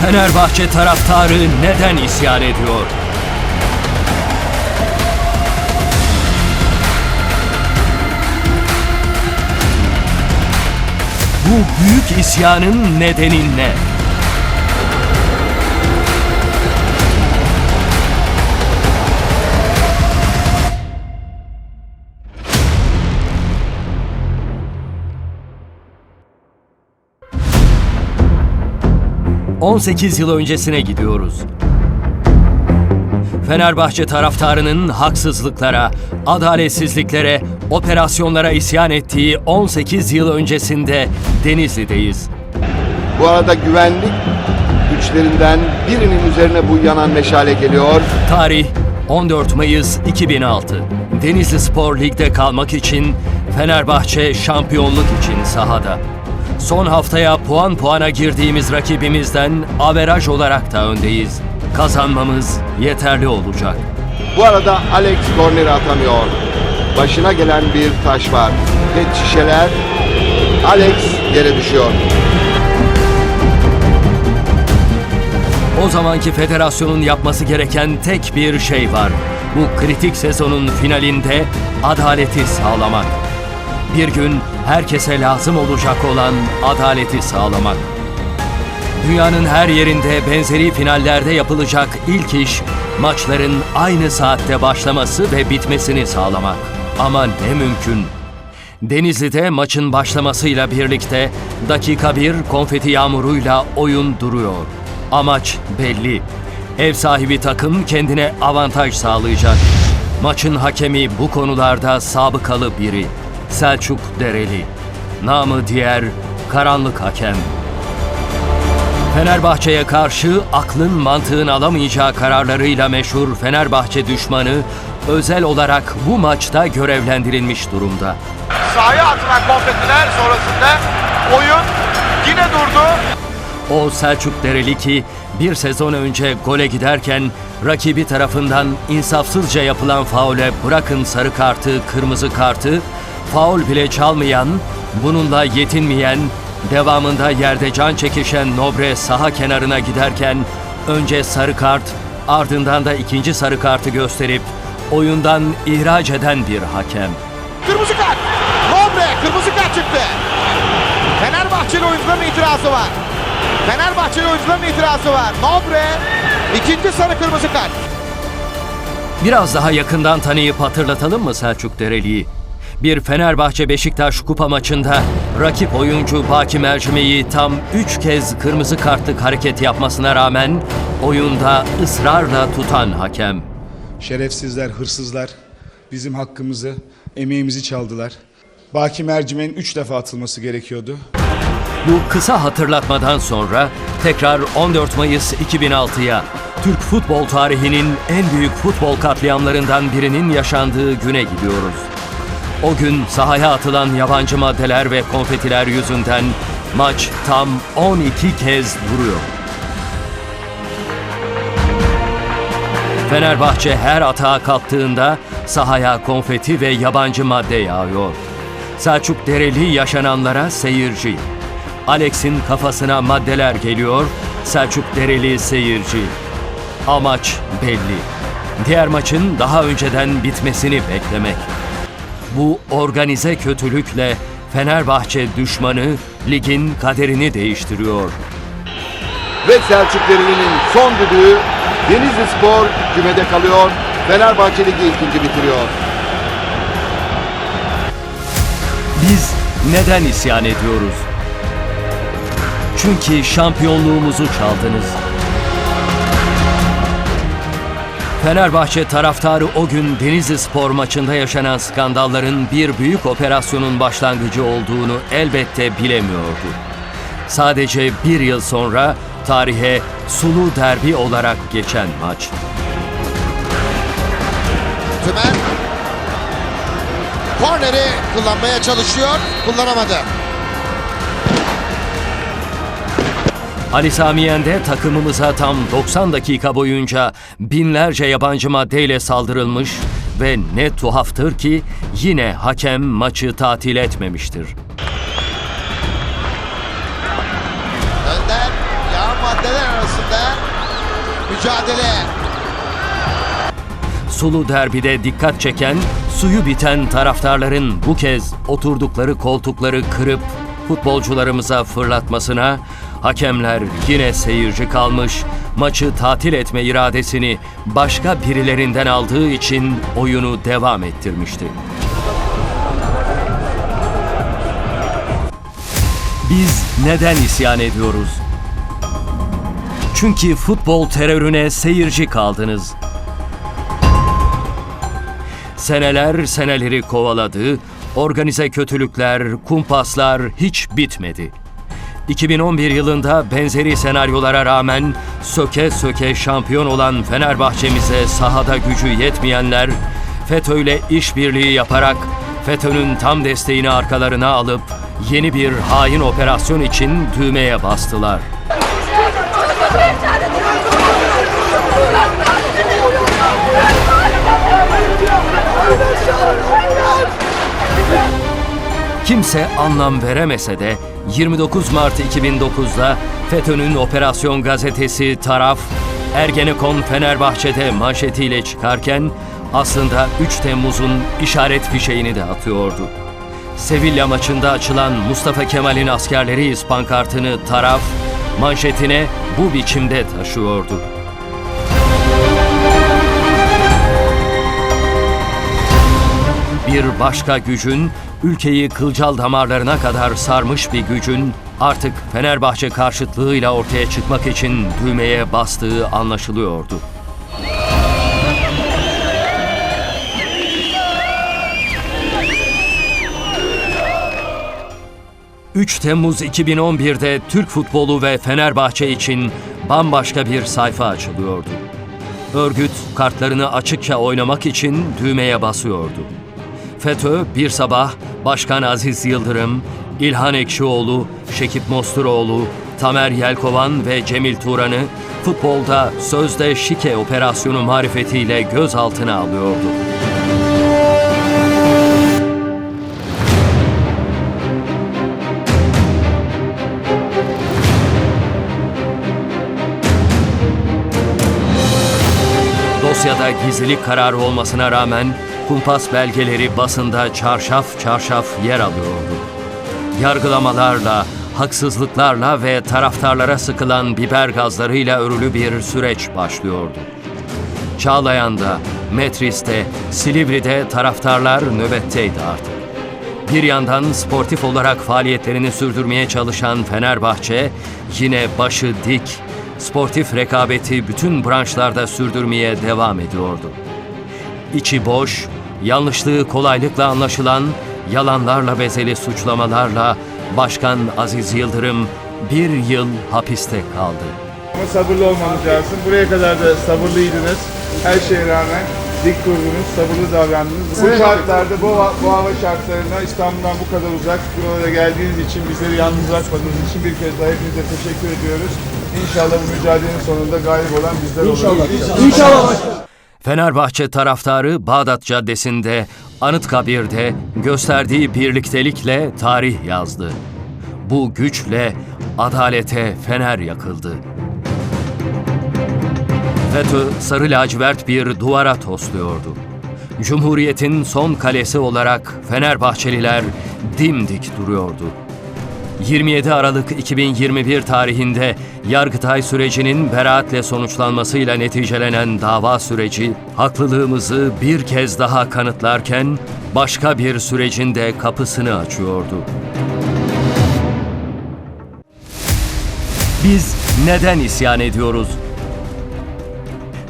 Fenerbahçe taraftarı neden isyan ediyor? Bu büyük isyanın nedeni ne? ...18 yıl öncesine gidiyoruz. Fenerbahçe taraftarının haksızlıklara, adaletsizliklere, operasyonlara isyan ettiği 18 yıl öncesinde Denizli'deyiz. Bu arada güvenlik güçlerinden birinin üzerine bu yanan meşale geliyor. Tarih 14 Mayıs 2006. Denizli Spor Lig'de kalmak için Fenerbahçe şampiyonluk için sahada. Son haftaya puan puana girdiğimiz rakibimizden averaj olarak da öndeyiz. Kazanmamız yeterli olacak. Bu arada Alex korneri atamıyor. Başına gelen bir taş var. Pet şişeler. Alex yere düşüyor. O zamanki federasyonun yapması gereken tek bir şey var. Bu kritik sezonun finalinde adaleti sağlamak. Bir gün herkese lazım olacak olan adaleti sağlamak. Dünyanın her yerinde benzeri finallerde yapılacak ilk iş maçların aynı saatte başlaması ve bitmesini sağlamak. Ama ne mümkün. Denizli'de maçın başlamasıyla birlikte dakika bir konfeti yağmuruyla oyun duruyor. Amaç belli. Ev sahibi takım kendine avantaj sağlayacak. Maçın hakemi bu konularda sabıkalı biri. Selçuk Dereli. Namı diğer karanlık hakem. Fenerbahçe'ye karşı aklın mantığın alamayacağı kararlarıyla meşhur Fenerbahçe düşmanı özel olarak bu maçta görevlendirilmiş durumda. Sahaya atılan konfetiler sonrasında oyun yine durdu. O Selçuk Dereli ki bir sezon önce gole giderken rakibi tarafından insafsızca yapılan faule bırakın sarı kartı, kırmızı kartı, faul bile çalmayan, bununla yetinmeyen, devamında yerde can çekişen Nobre saha kenarına giderken önce sarı kart, ardından da ikinci sarı kartı gösterip oyundan ihraç eden bir hakem. Kırmızı kart. Nobre kırmızı kart çıktı. Fenerbahçeli oyuncuların itirazı var. Fenerbahçeli oyuncuların itirazı var. Nobre ikinci sarı kırmızı kart. Biraz daha yakından tanıyıp hatırlatalım mı Selçuk Dereli'yi? Bir Fenerbahçe Beşiktaş kupa maçında rakip oyuncu Baki Mercimeği tam 3 kez kırmızı kartlık hareket yapmasına rağmen oyunda ısrarla tutan hakem. Şerefsizler, hırsızlar bizim hakkımızı, emeğimizi çaldılar. Baki mercimeğin üç defa atılması gerekiyordu. Bu kısa hatırlatmadan sonra tekrar 14 Mayıs 2006'ya Türk futbol tarihinin en büyük futbol katliamlarından birinin yaşandığı güne gidiyoruz. O gün sahaya atılan yabancı maddeler ve konfetiler yüzünden maç tam 12 kez duruyor. Fenerbahçe her atağa kalktığında sahaya konfeti ve yabancı madde yağıyor. Selçuk Dereli yaşananlara seyirci. Alex'in kafasına maddeler geliyor, Selçuk Dereli seyirci. Amaç belli. Diğer maçın daha önceden bitmesini beklemek. Bu organize kötülükle Fenerbahçe düşmanı ligin kaderini değiştiriyor. Ve Selçuk Dereli'nin son düdüğü Denizli Spor kümede kalıyor. Fenerbahçe Ligi ikinci bitiriyor. Biz neden isyan ediyoruz? Çünkü şampiyonluğumuzu çaldınız. Fenerbahçe taraftarı o gün Denizli Spor maçında yaşanan skandalların bir büyük operasyonun başlangıcı olduğunu elbette bilemiyordu. Sadece bir yıl sonra tarihe sulu derbi olarak geçen maç. Tümen korneri kullanmaya çalışıyor. Kullanamadı. Ali Sami Yen de takımımıza tam 90 dakika boyunca binlerce yabancı maddeyle saldırılmış ve ne tuhaftır ki yine hakem maçı tatil etmemiştir. Önder yağ maddeler arasında mücadele. Sulu derbide dikkat çeken, suyu biten taraftarların bu kez oturdukları koltukları kırıp futbolcularımıza fırlatmasına hakemler yine seyirci kalmış, maçı tatil etme iradesini başka birilerinden aldığı için oyunu devam ettirmişti. Biz neden isyan ediyoruz? Çünkü futbol terörüne seyirci kaldınız. Seneler seneleri kovaladı, organize kötülükler, kumpaslar hiç bitmedi. 2011 yılında benzeri senaryolara rağmen söke söke şampiyon olan Fenerbahçemize sahada gücü yetmeyenler FETÖ'yle işbirliği yaparak FETÖ'nün tam desteğini arkalarına alıp yeni bir hain operasyon için düğmeye bastılar. Kimse anlam veremese de 29 Mart 2009'da FETÖ'nün Operasyon Gazetesi Taraf, Ergenekon Fenerbahçe'de manşetiyle çıkarken aslında 3 Temmuz'un işaret fişeğini de atıyordu. Sevilla maçında açılan Mustafa Kemal'in askerleriyiz pankartını Taraf, manşetine bu biçimde taşıyordu. Bir başka gücün, ülkeyi kılcal damarlarına kadar sarmış bir gücün artık Fenerbahçe karşıtlığıyla ortaya çıkmak için düğmeye bastığı anlaşılıyordu. ...3 Temmuz 2011'de Türk futbolu ve Fenerbahçe için bambaşka bir sayfa açılıyordu. Örgüt kartlarını açıkça oynamak için düğmeye basıyordu. FETÖ bir sabah Başkan Aziz Yıldırım, İlhan Ekşioğlu, Şekip Mosturoğlu, Tamer Yelkovan ve Cemil Turan'ı futbolda sözde şike operasyonu marifetiyle gözaltına alıyordu. Dosyada gizlilik kararı olmasına rağmen kumpas belgeleri basında çarşaf çarşaf yer alıyordu. Yargılamalarla, haksızlıklarla ve taraftarlara sıkılan biber gazlarıyla örülü bir süreç başlıyordu. Çağlayan'da, Metris'te, Silivri'de taraftarlar nöbetteydi artık. Bir yandan sportif olarak faaliyetlerini sürdürmeye çalışan Fenerbahçe yine başı dik, sportif rekabeti bütün branşlarda sürdürmeye devam ediyordu. İçi boş, yanlışlığı kolaylıkla anlaşılan, yalanlarla bezeli suçlamalarla Başkan Aziz Yıldırım bir yıl hapiste kaldı. Ama sabırlı olmanız lazım. Buraya kadar da sabırlıydınız. Her şeye rağmen dik durdunuz, sabırlı davrandınız. Bu şartlarda, bu, bu hava şartlarında İstanbul'dan bu kadar uzak buralara geldiğiniz için, bizleri yalnız bırakmadığınız için bir kez daha hepinize teşekkür ediyoruz. İnşallah bu mücadelenin sonunda galip olan bizler oluruz. İnşallah. Fenerbahçe taraftarı Bağdat Caddesi'nde, Anıtkabir'de gösterdiği birliktelikle tarih yazdı. Bu güçle adalete fener yakıldı. FETÖ sarı lacivert bir duvara tosluyordu. Cumhuriyetin son kalesi olarak Fenerbahçeliler dimdik duruyordu. 27 Aralık 2021 tarihinde Yargıtay sürecinin beraatle sonuçlanmasıyla neticelenen dava süreci haklılığımızı bir kez daha kanıtlarken başka bir sürecin de kapısını açıyordu. Biz neden isyan ediyoruz?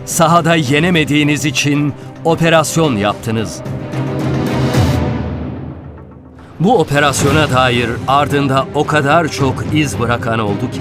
Sahada yenemediğiniz için operasyon yaptınız. Bu operasyona dair ardında o kadar çok iz bırakan oldu ki.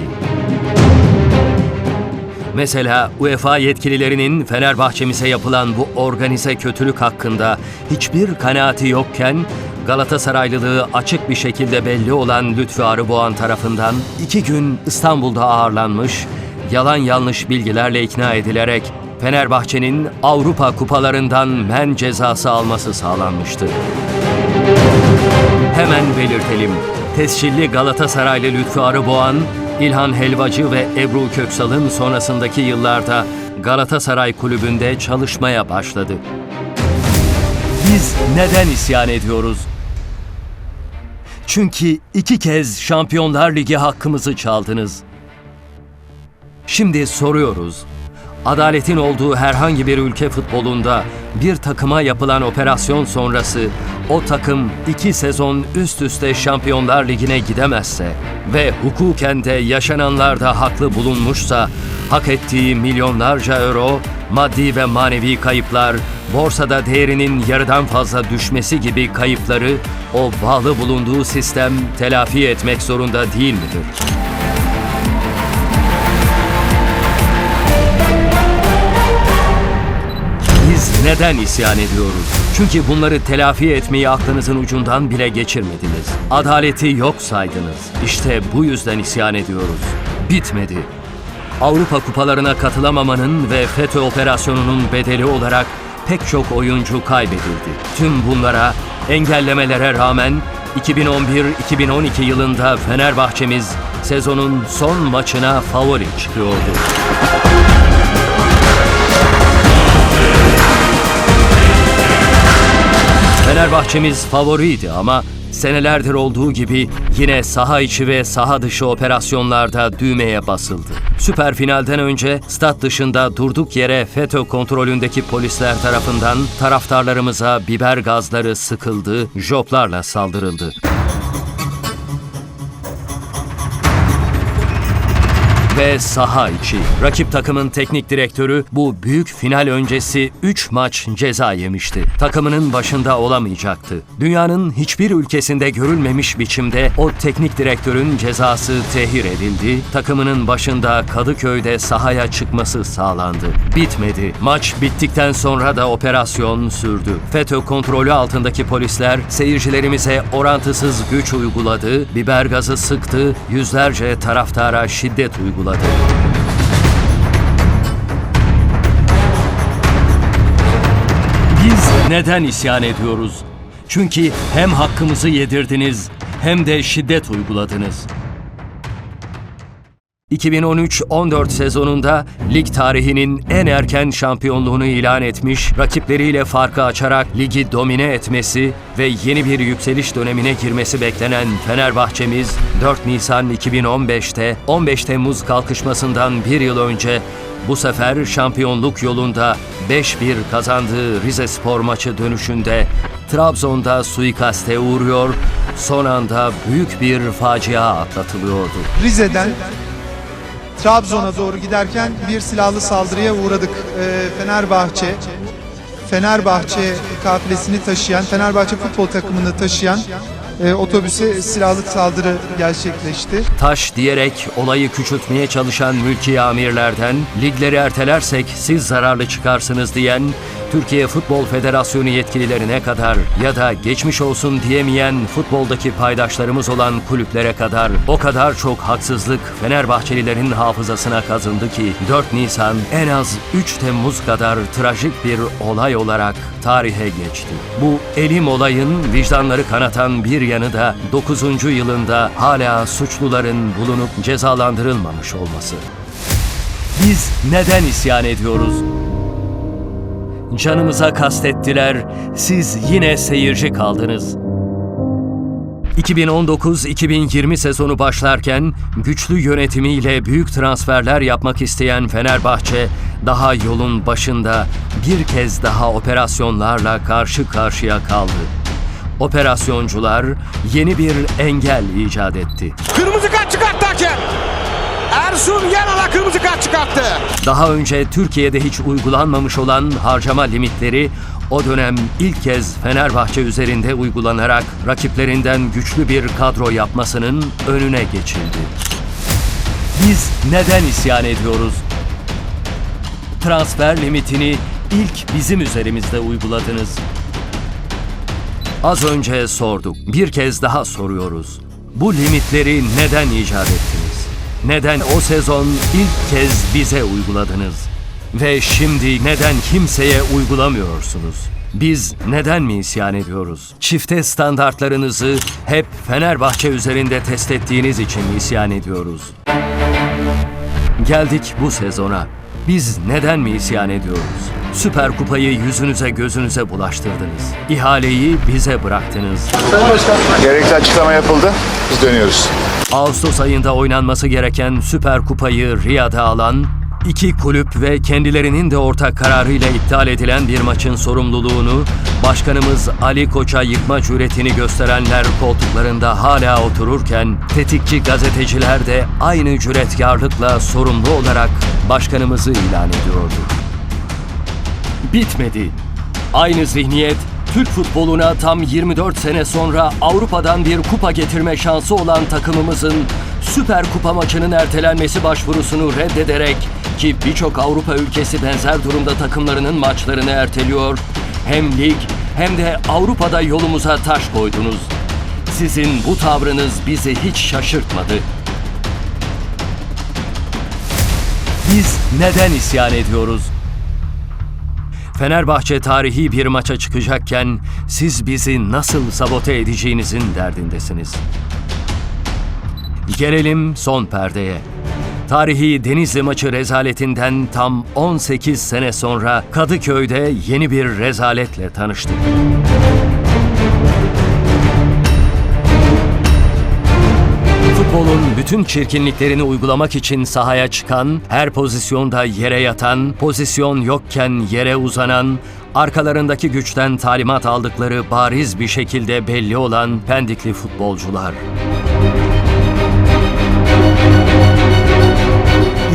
Mesela UEFA yetkililerinin Fenerbahçemize yapılan bu organize kötülük hakkında hiçbir kanaati yokken Galatasaraylılığı açık bir şekilde belli olan Lütfü Arıboğan tarafından iki gün İstanbul'da ağırlanmış, yalan yanlış bilgilerle ikna edilerek Fenerbahçe'nin Avrupa kupalarından men cezası alması sağlanmıştı. Hemen belirtelim. Tescilli Galatasaraylı Lütfü Arıboğan, İlhan Helvacı ve Ebru Köksal'ın sonrasındaki yıllarda Galatasaray Kulübü'nde çalışmaya başladı. Biz neden isyan ediyoruz? Çünkü iki kez Şampiyonlar Ligi hakkımızı çaldınız. Şimdi soruyoruz. Adaletin olduğu herhangi bir ülke futbolunda bir takıma yapılan operasyon sonrası o takım iki sezon üst üste Şampiyonlar Ligi'ne gidemezse ve hukuken de yaşananlarda haklı bulunmuşsa hak ettiği milyonlarca euro, maddi ve manevi kayıplar, borsada değerinin yarıdan fazla düşmesi gibi kayıpları o bağlı bulunduğu sistem telafi etmek zorunda değil midir? Neden isyan ediyoruz? Çünkü bunları telafi etmeyi aklınızın ucundan bile geçirmediniz. Adaleti yok saydınız. İşte bu yüzden isyan ediyoruz. Bitmedi. Avrupa kupalarına katılamamanın ve FETÖ operasyonunun bedeli olarak pek çok oyuncu kaybedildi. Tüm bunlara, engellemelere rağmen 2011-2012 yılında Fenerbahçemiz sezonun son maçına favori çıkıyordu. Fenerbahçemiz favoriydi ama senelerdir olduğu gibi yine saha içi ve saha dışı operasyonlarda düğmeye basıldı. Süper finalden önce stat dışında durduk yere FETÖ kontrolündeki polisler tarafından taraftarlarımıza biber gazları sıkıldı, joplarla saldırıldı. Ve saha içi. Rakip takımın teknik direktörü bu büyük final öncesi 3 maç ceza yemişti. Takımının başında olamayacaktı. Dünyanın hiçbir ülkesinde görülmemiş biçimde o teknik direktörün cezası tehir edildi. Takımının başında Kadıköy'de sahaya çıkması sağlandı. Bitmedi. Maç bittikten sonra da operasyon sürdü. FETÖ kontrolü altındaki polisler seyircilerimize orantısız güç uyguladı, biber gazı sıktı, yüzlerce taraftara şiddet uyguladı. Biz neden isyan ediyoruz? Çünkü hem hakkımızı yedirdiniz hem de şiddet uyguladınız. 2013-14 sezonunda lig tarihinin en erken şampiyonluğunu ilan etmiş, rakipleriyle farkı açarak ligi domine etmesi ve yeni bir yükseliş dönemine girmesi beklenen Fenerbahçemiz 4 Nisan 2015'te 15 Temmuz kalkışmasından bir yıl önce bu sefer şampiyonluk yolunda 5-1 kazandığı Rize Spor maçı dönüşünde Trabzon'da suikaste uğruyor, son anda büyük bir facia atlatılıyordu. Rize'den Trabzon'a doğru giderken bir silahlı saldırıya uğradık. Ee, Fenerbahçe, Fenerbahçe kafilesini taşıyan, Fenerbahçe futbol takımını taşıyan e, otobüse silahlı saldırı gerçekleşti. Taş diyerek olayı küçültmeye çalışan mülki amirlerden ligleri ertelersek siz zararlı çıkarsınız diyen Türkiye Futbol Federasyonu yetkililerine kadar ya da geçmiş olsun diyemeyen futboldaki paydaşlarımız olan kulüplere kadar o kadar çok haksızlık Fenerbahçelilerin hafızasına kazındı ki 4 Nisan en az 3 Temmuz kadar trajik bir olay olarak tarihe geçti. Bu elim olayın vicdanları kanatan bir yanı da 9. yılında hala suçluların bulunup cezalandırılmamış olması. Biz neden isyan ediyoruz? Canımıza kastettiler, siz yine seyirci kaldınız. 2019-2020 sezonu başlarken güçlü yönetimiyle büyük transferler yapmak isteyen Fenerbahçe daha yolun başında bir kez daha operasyonlarla karşı karşıya kaldı. Operasyoncular yeni bir engel icat etti. Kırmızı kart çıkarttı hakem. Ersun Yanal'a kırmızı kart çıkarttı. Daha önce Türkiye'de hiç uygulanmamış olan harcama limitleri o dönem ilk kez Fenerbahçe üzerinde uygulanarak rakiplerinden güçlü bir kadro yapmasının önüne geçildi. Biz neden isyan ediyoruz? Transfer limitini ilk bizim üzerimizde uyguladınız. Az önce sorduk. Bir kez daha soruyoruz. Bu limitleri neden icat ettiniz? Neden o sezon ilk kez bize uyguladınız? Ve şimdi neden kimseye uygulamıyorsunuz? Biz neden mi isyan ediyoruz? Çifte standartlarınızı hep Fenerbahçe üzerinde test ettiğiniz için isyan ediyoruz. Geldik bu sezona. Biz neden mi isyan ediyoruz? Süper Kupayı yüzünüze gözünüze bulaştırdınız. İhaleyi bize bıraktınız. Gerekli açıklama yapıldı. Biz dönüyoruz. Ağustos ayında oynanması gereken Süper Kupayı Riyad'a alan iki kulüp ve kendilerinin de ortak kararıyla iptal edilen bir maçın sorumluluğunu Başkanımız Ali Koç'a yıkma cüretini gösterenler koltuklarında hala otururken tetikçi gazeteciler de aynı cüretkarlıkla sorumlu olarak başkanımızı ilan ediyordu. Bitmedi. Aynı zihniyet Türk futboluna tam 24 sene sonra Avrupa'dan bir kupa getirme şansı olan takımımızın Süper Kupa maçının ertelenmesi başvurusunu reddederek ki birçok Avrupa ülkesi benzer durumda takımlarının maçlarını erteliyor. Hem lig hem de Avrupa'da yolumuza taş koydunuz. Sizin bu tavrınız bizi hiç şaşırtmadı. Biz neden isyan ediyoruz? Fenerbahçe tarihi bir maça çıkacakken siz bizi nasıl sabote edeceğinizin derdindesiniz. Gelelim son perdeye. Tarihi Denizli maçı rezaletinden tam 18 sene sonra Kadıköy'de yeni bir rezaletle tanıştık. Futbolun bütün çirkinliklerini uygulamak için sahaya çıkan, her pozisyonda yere yatan, pozisyon yokken yere uzanan, arkalarındaki güçten talimat aldıkları bariz bir şekilde belli olan Pendikli futbolcular.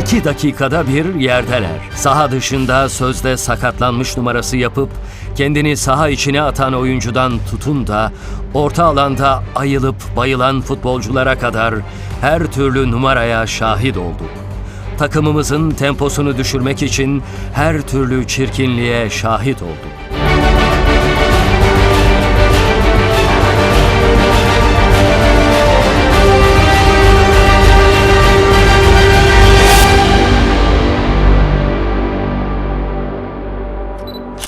İki dakikada bir yerdeler. Saha dışında sözde sakatlanmış numarası yapıp kendini saha içine atan oyuncudan tutun da orta alanda ayılıp bayılan futbolculara kadar her türlü numaraya şahit olduk. Takımımızın temposunu düşürmek için her türlü çirkinliğe şahit olduk.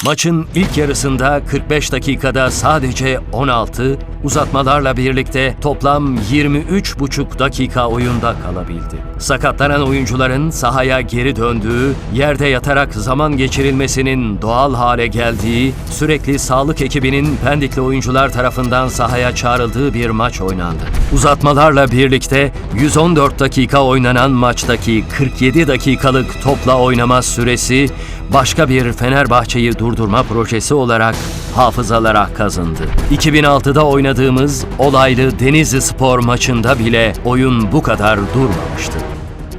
Maçın ilk yarısında 45 dakikada sadece 16, uzatmalarla birlikte toplam 23,5 dakika oyunda kalabildi. Sakatlanan oyuncuların sahaya geri döndüğü, yerde yatarak zaman geçirilmesinin doğal hale geldiği, sürekli sağlık ekibinin Pendikli oyuncular tarafından sahaya çağrıldığı bir maç oynandı. Uzatmalarla birlikte 114 dakika oynanan maçtaki 47 dakikalık topla oynama süresi başka bir Fenerbahçe'yi durdurma projesi olarak hafızalara kazındı. 2006'da oynadığımız olaylı Denizli Spor maçında bile oyun bu kadar durmamıştı.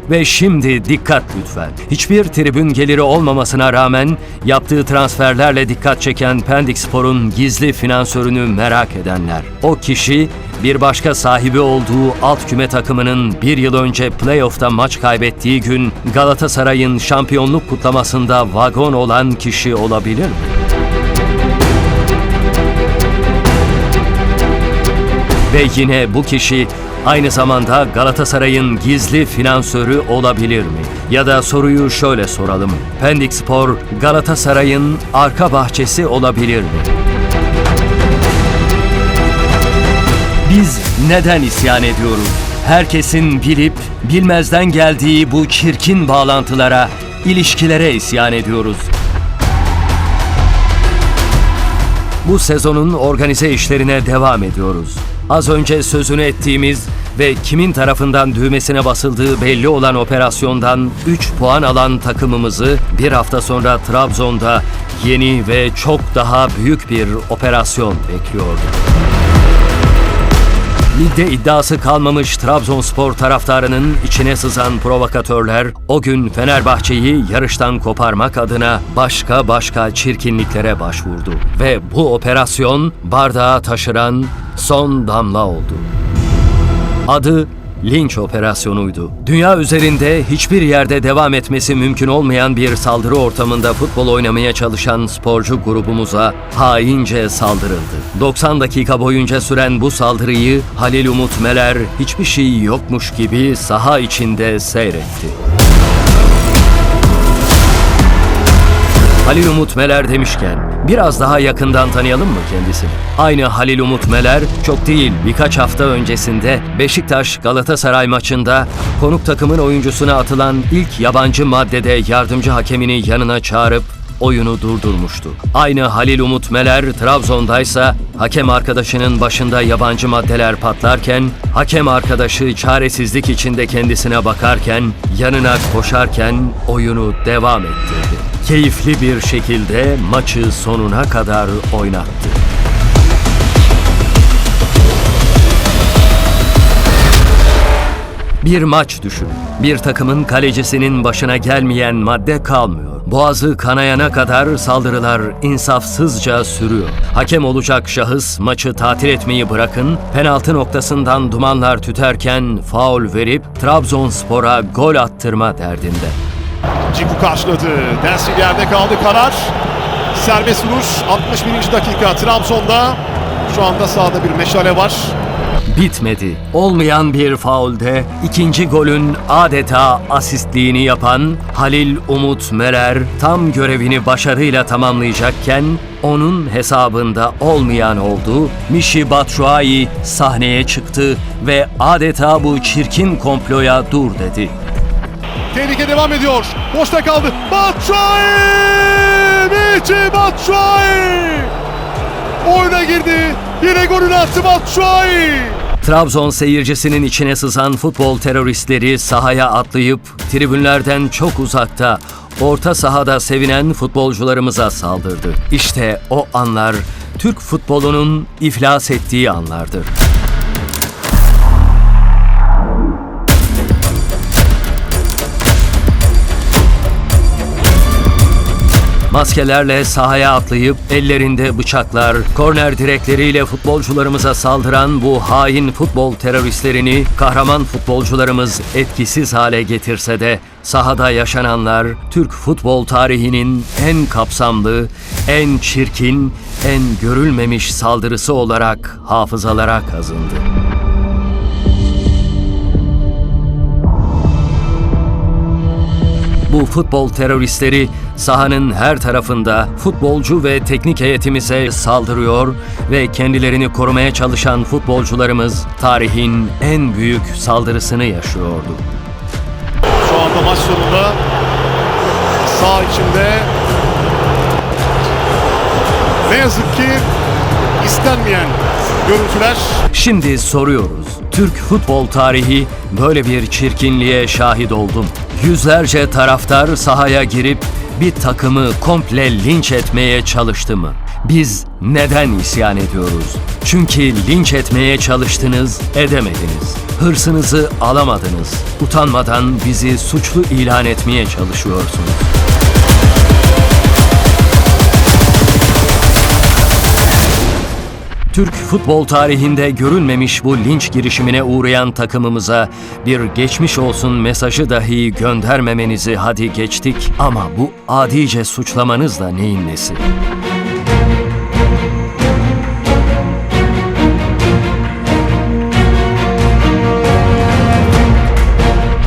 Ve şimdi dikkat lütfen. Hiçbir tribün geliri olmamasına rağmen yaptığı transferlerle dikkat çeken Pendik Spor'un gizli finansörünü merak edenler. O kişi bir başka sahibi olduğu alt küme takımının bir yıl önce playoff'ta maç kaybettiği gün Galatasaray'ın şampiyonluk kutlamasında vagon olan kişi olabilir mi? Ve yine bu kişi aynı zamanda Galatasaray'ın gizli finansörü olabilir mi? Ya da soruyu şöyle soralım. Pendik Spor Galatasaray'ın arka bahçesi olabilir mi? Biz neden isyan ediyoruz? Herkesin bilip bilmezden geldiği bu çirkin bağlantılara, ilişkilere isyan ediyoruz. Bu sezonun organize işlerine devam ediyoruz. Az önce sözünü ettiğimiz ve kimin tarafından düğmesine basıldığı belli olan operasyondan 3 puan alan takımımızı bir hafta sonra Trabzon'da yeni ve çok daha büyük bir operasyon bekliyordu. Ligde iddiası kalmamış Trabzonspor taraftarının içine sızan provokatörler o gün Fenerbahçe'yi yarıştan koparmak adına başka başka çirkinliklere başvurdu. Ve bu operasyon bardağı taşıran son damla oldu. Adı linç operasyonuydu. Dünya üzerinde hiçbir yerde devam etmesi mümkün olmayan bir saldırı ortamında futbol oynamaya çalışan sporcu grubumuza haince saldırıldı. 90 dakika boyunca süren bu saldırıyı Halil Umut Meler hiçbir şey yokmuş gibi saha içinde seyretti. Halil Umut Meler demişken biraz daha yakından tanıyalım mı kendisini? Aynı Halil Umut Meler çok değil birkaç hafta öncesinde Beşiktaş Galatasaray maçında konuk takımın oyuncusuna atılan ilk yabancı maddede yardımcı hakemini yanına çağırıp oyunu durdurmuştu. Aynı Halil Umut Meler Trabzon'daysa hakem arkadaşının başında yabancı maddeler patlarken hakem arkadaşı çaresizlik içinde kendisine bakarken yanına koşarken oyunu devam ettirdi. Keyifli bir şekilde maçı sonuna kadar oynattı. Bir maç düşün. Bir takımın kalecisinin başına gelmeyen madde kalmıyor. Boğazı kanayana kadar saldırılar insafsızca sürüyor. Hakem olacak şahıs maçı tatil etmeyi bırakın, penaltı noktasından dumanlar tüterken faul verip Trabzonspor'a gol attırma derdinde. Ciku karşıladı. Densil yerde kaldı karar. Serbest vuruş 61. dakika Trabzon'da. Şu anda sahada bir meşale var. Bitmedi. Olmayan bir faulde ikinci golün adeta asistliğini yapan Halil Umut Meler tam görevini başarıyla tamamlayacakken onun hesabında olmayan oldu. Mişi Batshuayi sahneye çıktı ve adeta bu çirkin komploya dur dedi. Tehlike devam ediyor. Boşta kaldı. Batshuayi! Michi Batshuayi! Oyuna girdi. Yine golünü attı Batshuayi! Trabzon seyircisinin içine sızan futbol teröristleri sahaya atlayıp tribünlerden çok uzakta orta sahada sevinen futbolcularımıza saldırdı. İşte o anlar Türk futbolunun iflas ettiği anlardır. Maskelerle sahaya atlayıp ellerinde bıçaklar, korner direkleriyle futbolcularımıza saldıran bu hain futbol teröristlerini kahraman futbolcularımız etkisiz hale getirse de sahada yaşananlar Türk futbol tarihinin en kapsamlı, en çirkin, en görülmemiş saldırısı olarak hafızalara kazındı. Bu futbol teröristleri sahanın her tarafında futbolcu ve teknik heyetimize saldırıyor ve kendilerini korumaya çalışan futbolcularımız tarihin en büyük saldırısını yaşıyordu. Şu anda maç sonunda sağ içinde ne yazık ki istenmeyen görüntüler Şimdi soruyoruz. Türk futbol tarihi böyle bir çirkinliğe şahit oldum. Yüzlerce taraftar sahaya girip bir takımı komple linç etmeye çalıştı mı? Biz neden isyan ediyoruz? Çünkü linç etmeye çalıştınız, edemediniz. Hırsınızı alamadınız. Utanmadan bizi suçlu ilan etmeye çalışıyorsunuz. Türk futbol tarihinde görülmemiş bu linç girişimine uğrayan takımımıza bir geçmiş olsun mesajı dahi göndermemenizi hadi geçtik ama bu adice suçlamanız da neyin nesi?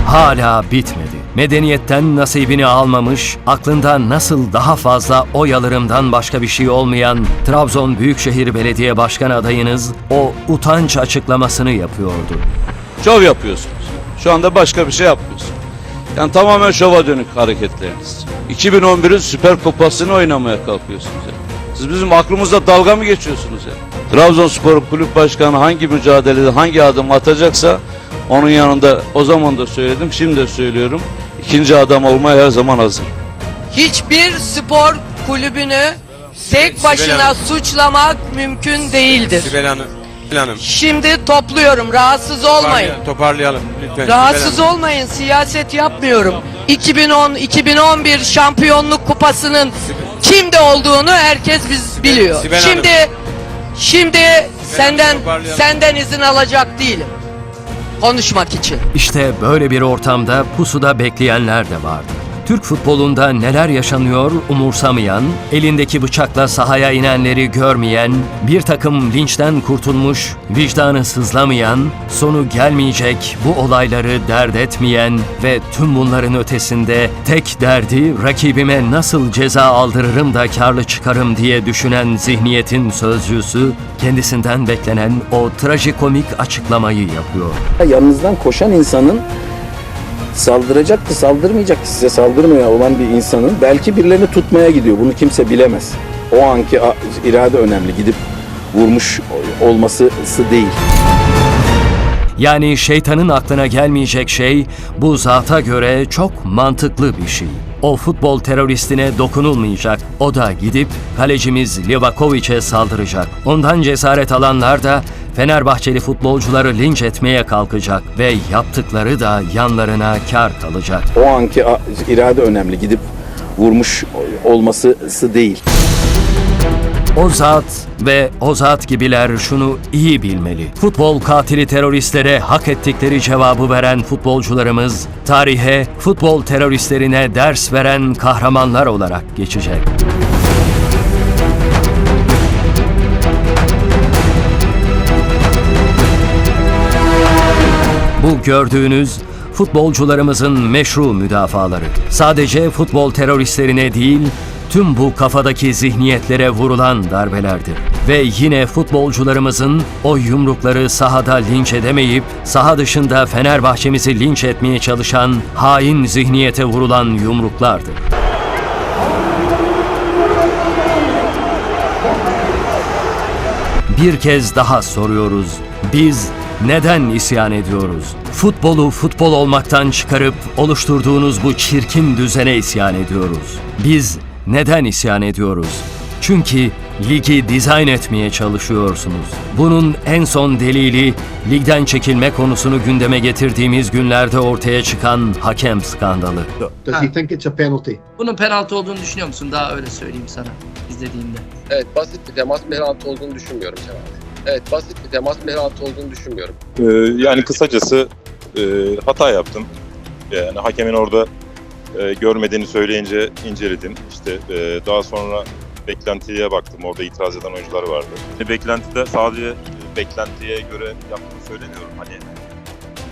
Hala bitmedi. Medeniyetten nasibini almamış, aklında nasıl daha fazla oy alırımdan başka bir şey olmayan Trabzon Büyükşehir Belediye Başkan adayınız o utanç açıklamasını yapıyordu. Şov yapıyorsunuz. Şu anda başka bir şey yapmıyorsunuz. Yani tamamen şova dönük hareketleriniz. 2011'in Süper Kupası'nı oynamaya kalkıyorsunuz. Yani. Siz bizim aklımızda dalga mı geçiyorsunuz ya? Trabzonspor Kulüp Başkanı hangi mücadelede hangi adım atacaksa onun yanında o zaman da söyledim, şimdi de söylüyorum. İkinci adam olmaya her zaman hazır. hiçbir spor kulübünü tek başına suçlamak mümkün değildir. Sibel Hanım. Sibel Hanım. Şimdi topluyorum. Rahatsız olmayın. Toparlayalım lütfen. Rahatsız Sibel Hanım. olmayın. Siyaset yapmıyorum. 2010-2011 şampiyonluk kupasının kimde olduğunu herkes biz biliyor. Sibel Hanım. Şimdi şimdi senden toparlayalım. senden izin alacak değilim. Konuşmak için. İşte böyle bir ortamda pusuda bekleyenler de vardı. Türk futbolunda neler yaşanıyor umursamayan, elindeki bıçakla sahaya inenleri görmeyen, bir takım linçten kurtulmuş, vicdanı sızlamayan, sonu gelmeyecek bu olayları dert etmeyen ve tüm bunların ötesinde tek derdi rakibime nasıl ceza aldırırım da karlı çıkarım diye düşünen zihniyetin sözcüsü kendisinden beklenen o trajikomik açıklamayı yapıyor. yanınızdan koşan insanın saldıracaktı, saldırmayacaktı size saldırmaya olan bir insanın belki birilerini tutmaya gidiyor. Bunu kimse bilemez. O anki irade önemli. Gidip vurmuş olması değil. Yani şeytanın aklına gelmeyecek şey bu zata göre çok mantıklı bir şey. O futbol teröristine dokunulmayacak. O da gidip kalecimiz Livakovic'e saldıracak. Ondan cesaret alanlar da Fenerbahçeli futbolcuları linç etmeye kalkacak ve yaptıkları da yanlarına kar kalacak. O anki irade önemli. Gidip vurmuş olması değil. O zat ve o zat gibiler şunu iyi bilmeli. Futbol katili teröristlere hak ettikleri cevabı veren futbolcularımız tarihe futbol teröristlerine ders veren kahramanlar olarak geçecek. Bu gördüğünüz futbolcularımızın meşru müdafaları. Sadece futbol teröristlerine değil, tüm bu kafadaki zihniyetlere vurulan darbelerdir. Ve yine futbolcularımızın o yumrukları sahada linç edemeyip, saha dışında Fenerbahçemizi linç etmeye çalışan hain zihniyete vurulan yumruklardır. Bir kez daha soruyoruz. Biz neden isyan ediyoruz? Futbolu futbol olmaktan çıkarıp oluşturduğunuz bu çirkin düzene isyan ediyoruz. Biz neden isyan ediyoruz? Çünkü ligi dizayn etmeye çalışıyorsunuz. Bunun en son delili ligden çekilme konusunu gündeme getirdiğimiz günlerde ortaya çıkan hakem skandalı. Does he think it's a penalty? Bunun penaltı olduğunu düşünüyor musun? Daha öyle söyleyeyim sana izlediğinde. Evet basit bir temas penaltı olduğunu düşünmüyorum Cemal. Evet basit bir temas penaltı olduğunu düşünmüyorum. Ee, yani kısacası e, hata yaptım. Yani hakemin orada e, görmediğini söyleyince inceledim. İşte e, daha sonra beklentiye baktım. Orada itiraz eden oyuncular vardı. Beklentide sadece e, beklentiye göre yaptığımı söylemiyorum. Hani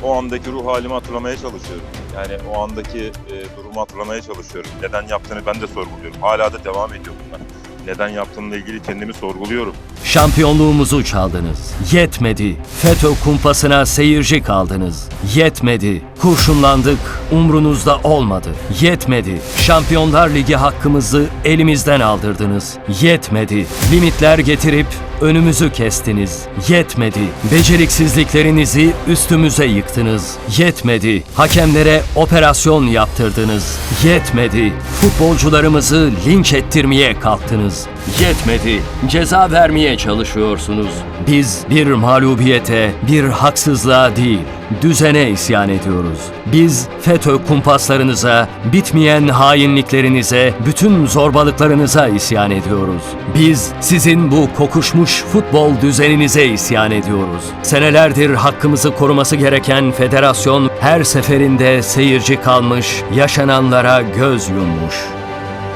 o andaki ruh halimi hatırlamaya çalışıyorum. Yani o andaki e, durumu hatırlamaya çalışıyorum. Neden yaptığını ben de sorguluyorum. Hala da devam ediyor bunlar. Neden yaptığımla ilgili kendimi sorguluyorum. Şampiyonluğumuzu çaldınız. Yetmedi. FETÖ kumpasına seyirci kaldınız. Yetmedi. Kurşunlandık. Umrunuzda olmadı. Yetmedi. Şampiyonlar Ligi hakkımızı elimizden aldırdınız. Yetmedi. Limitler getirip önümüzü kestiniz. Yetmedi. Beceriksizliklerinizi üstümüze yıktınız. Yetmedi. Hakemlere operasyon yaptırdınız. Yetmedi. Futbolcularımızı linç ettirmeye kalktınız. Yetmedi. Ceza vermeye çalışıyorsunuz. Biz bir mağlubiyete, bir haksızlığa değil, düzene isyan ediyoruz. Biz FETÖ kumpaslarınıza, bitmeyen hainliklerinize, bütün zorbalıklarınıza isyan ediyoruz. Biz sizin bu kokuşmuş futbol düzeninize isyan ediyoruz. Senelerdir hakkımızı koruması gereken federasyon her seferinde seyirci kalmış, yaşananlara göz yummuş.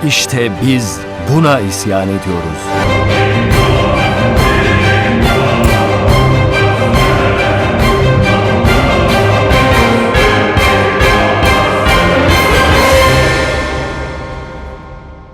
İşte biz buna isyan ediyoruz.